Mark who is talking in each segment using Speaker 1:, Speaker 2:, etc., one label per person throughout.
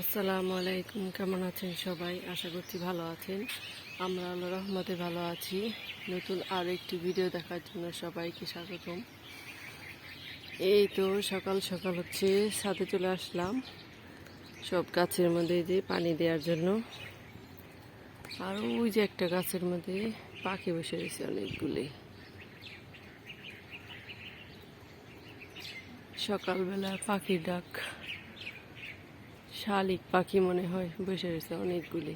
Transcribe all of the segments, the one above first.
Speaker 1: আসসালামু আলাইকুম, কেমন আছেন সবাই? আশা করছি ভালো আছেন। আমরা আল্লাহ রহমতে ভালো আছি। নতুন আর একটি ভিডিও দেখার জন্য সবাইকে স্বাগতম। এই তো সকাল সকাল হচ্ছে সাথে চলে আসলাম। সব গাছের মধ্যে যে পানি দেওয়ার জন্য। আর ওই যে একটা গাছের মধ্যে পাখি বসে রয়েছে অনেকগুলি। সকালবেলা পাখির ডাক শালিক পাখি মনে হয় বসে রয়েছে, অনেকগুলি।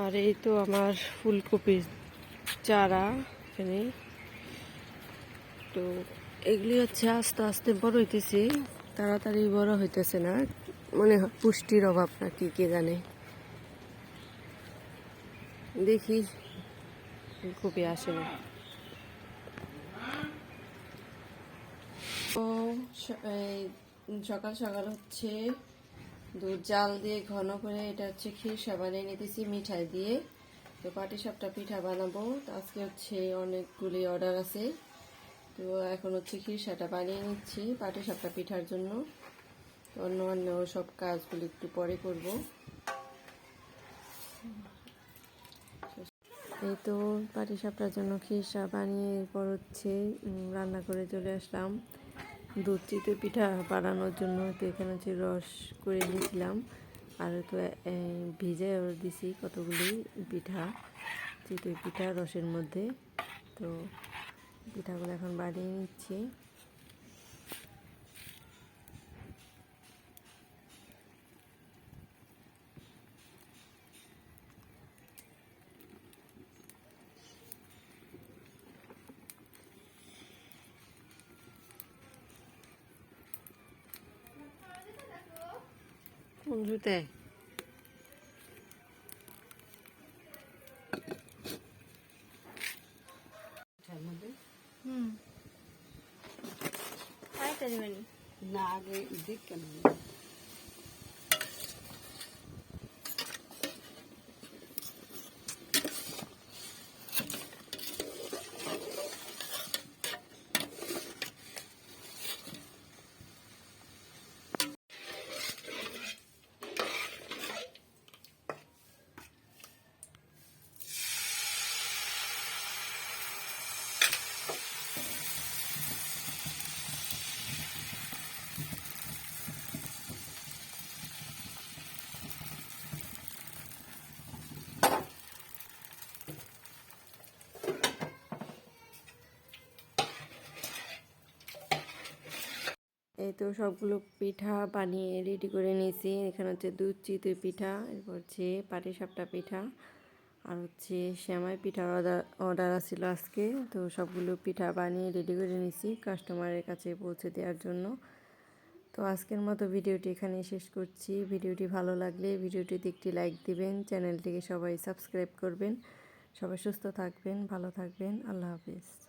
Speaker 1: আর এই তো আমার ফুলকপির চারা এখানে। তো এগুলি হচ্ছে আস্তে আস্তে বড় হইতেছে, তাড়াতাড়ি বড় হইতেছে না। মনে পুষ্টির অভাব না, কি কে জানে। দেখি ফুলকপি আসে না। ও সকাল সকাল হচ্ছে দুধ জাল দিয়ে ঘন করে এটা হচ্ছে ক্ষীর বানিয়ে নিতেছি মিঠাই দিয়ে। তো পাটি সাপটা পিঠা বানাবো। তো আজকে হচ্ছে অনেকগুলি অর্ডার আছে। তো এখন হচ্ছে ক্ষীরসাটা বানিয়ে নিচ্ছি পাটি সাপটা পিঠার জন্য। অন্য অন্য সব কাজগুলি একটু পরে করব। এই তো পাটি সাপটার জন্য ক্ষীরসা বানিয়ে এরপর হচ্ছে রান্না করে চলে আসলাম। দুধ চিতে পিঠা বানানোর জন্য তো এখানে হচ্ছে রস করে নিয়েছিলাম। আর তো ভিজে দিছি কতগুলি পিঠা, চিতই পিঠা রসের মধ্যে। তো পিঠাগুলো এখন বানিয়ে নিচ্ছি। কোন জুতে
Speaker 2: আরেকটা দিবেনি
Speaker 1: না আগে এই তো সবগুলো পিঠা বানিয়ে রেডি করে নিয়েছি। এখানে হচ্ছে দুধ, চিতই পিঠা, এরপর হচ্ছে পাটিসাপটা পিঠা, আর হচ্ছে শ্যামাই পিঠার অর্ডার অর্ডার আসছিল আজকে। তো সবগুলো পিঠা বানিয়ে রেডি করে নিয়েছি কাস্টমারের কাছে পৌঁছে দেওয়ার জন্য। তো আজকের মতো ভিডিওটি এখানে শেষ করছি। ভিডিওটি ভালো লাগলে ভিডিওটিতে একটি লাইক দিবেন, চ্যানেলটিকে সবাই সাবস্ক্রাইব করবেন। সবাই সুস্থ থাকবেন, ভালো থাকবেন। আল্লাহ হাফিজ।